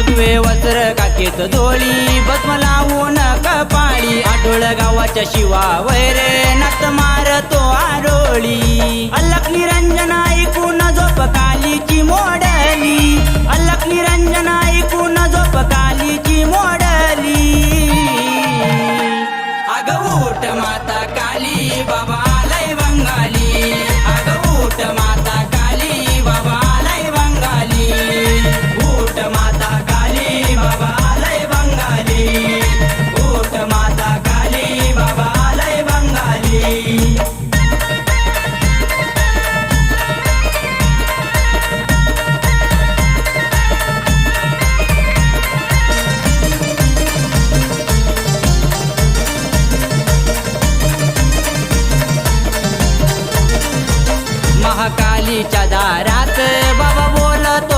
भगवे वस्त्र काकेत धोळी भस्म लावून कपाळी. आठोळ गावाच्या शिवा वैरे नात मारतो आरोळी अलक निरंजन ऐकून झोप कालीची मोडली. अलक निरंजन ऐकून झोप कालीची मोडली. अग माता काली बाबा. चाली चदारा